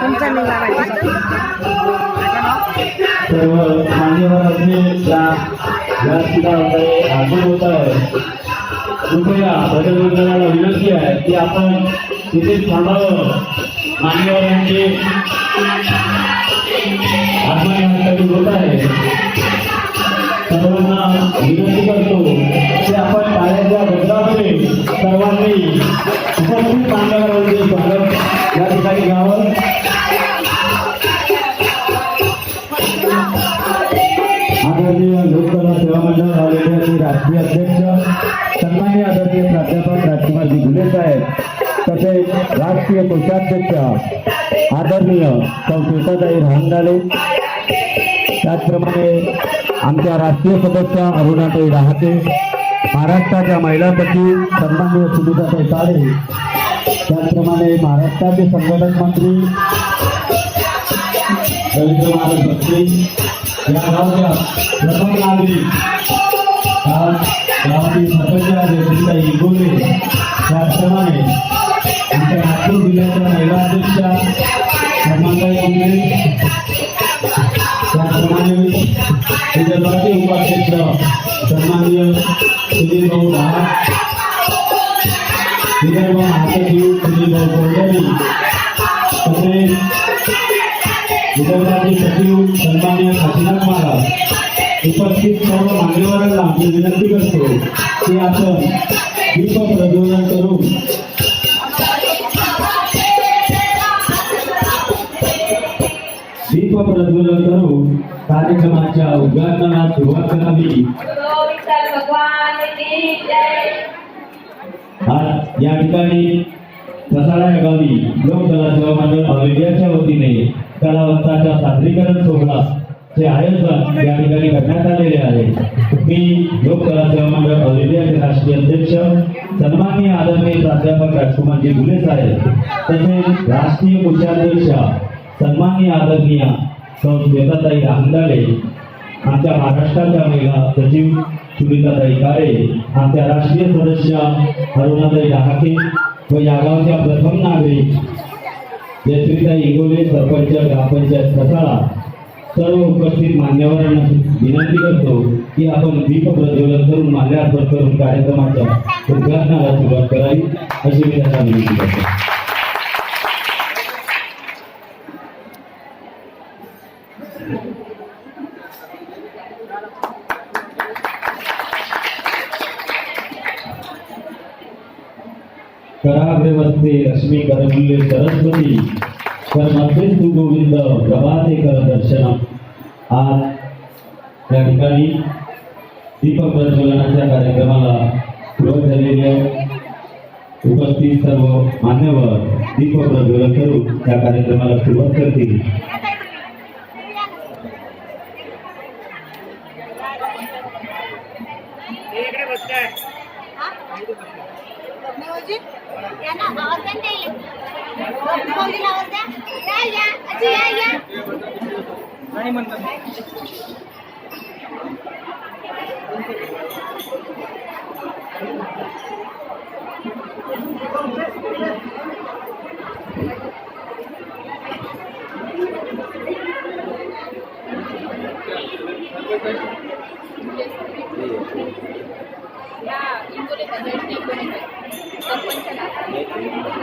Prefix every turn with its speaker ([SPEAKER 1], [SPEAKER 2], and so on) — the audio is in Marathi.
[SPEAKER 1] तुमचा निघा होत आहे कृपया भजन विनंती आहे की आपण तिथे थांबावं. मान्यवरांचे माजी अध्यक्ष सन्मान्य आदरणीय प्राध्यापक राजकुमारजी घुले साहेब तसेच राष्ट्रीय कोषाध्यक्ष आदरणीय सौ श्वेताताई राहंदाले त्याचप्रमाणे आमच्या राष्ट्रीय सदस्य अरुणाताई रहाते महाराष्ट्राच्या महिला सचिव सन्मान्य सुनीताताई ताडे त्याचप्रमाणे महाराष्ट्राचे संघटक मंत्री रवींद्र महाराज भक्ती या गावच्या प्रथम नागरिक आज गावातील सरपंच जयंतीचा इंगोले त्याचप्रमाणे आमच्या नागपूर जिल्ह्याच्या महिला अध्यक्षा रमाबाई इंगळे त्याचप्रमाणे विदर्भाचे उपाध्यक्ष सन्मान्य सुनील भाऊ दहा विदर्भ महासचिव सुनील भाऊ कोंढरी तसेच विदर्भाचे सचिव सन्मान्य काशीनाथ महाराज. उपस्थित सर्व मान्यवरांना मी विनंती करतो की आपण दीप प्रज्वलन करून दीप प्रज्वलन करून कार्यक्रमाच्या उद्घाटनाला सुरुवात करावी. आज या ठिकाणी ससाळा गावी लोककला सेवा मंडळ ऑलिंपियाच्या वतीने कलावंताचा सादरीकरण सोहळा हे आयोजन या ठिकाणी करण्यात आलेले आहे. मी लोककला सेवा मंडळ ऑलिंपियाचे राष्ट्रीय अध्यक्ष सन्माननीय आदरणीय प्राध्यापक राजकुमारजी घुले साहेब तसेच राष्ट्रीय कोषाध्यक्ष सन्माननीय आदरणीय सौ श्वेताताई रामदाले आमच्या महाराष्ट्राच्या महिला सचिव सुनीताताई काळे आमच्या राष्ट्रीय सदस्य अरुणाताई डहाके व या गावच्या प्रथम नागरिक जयश्रीताई इंगोले सरपंच ग्रामपंचायत कसाळा सर्व उपस्थित मान्यवरांना विनंती करतो की आपण दीप प्रज्वलन करून माल्यार्पण करून कार्यक्रमाच्या उद्घाटनाला सुरुवात करावी अशी मी त्यांना विनंती करतो. कराग्रे वस्ते रश्मी करमुल्ले सरस्वती कर मध्ये तू गोविंद प्रभाते कर दर्शनम. आज या ठिकाणी दीपक प्रज्वलनाच्या कार्यक्रमाला सुरुवात झालेली आहे. उपस्थित सर्व मान्यवर दीपक प्रज्वलन करून त्या कार्यक्रमाला सुरुवात करतील.
[SPEAKER 2] यांना आवाज द्या ना येईल भाऊजीला आवाज द्या या या अजी या या
[SPEAKER 3] या इंगोले सरपंच सरपंच 和婚姻的达达。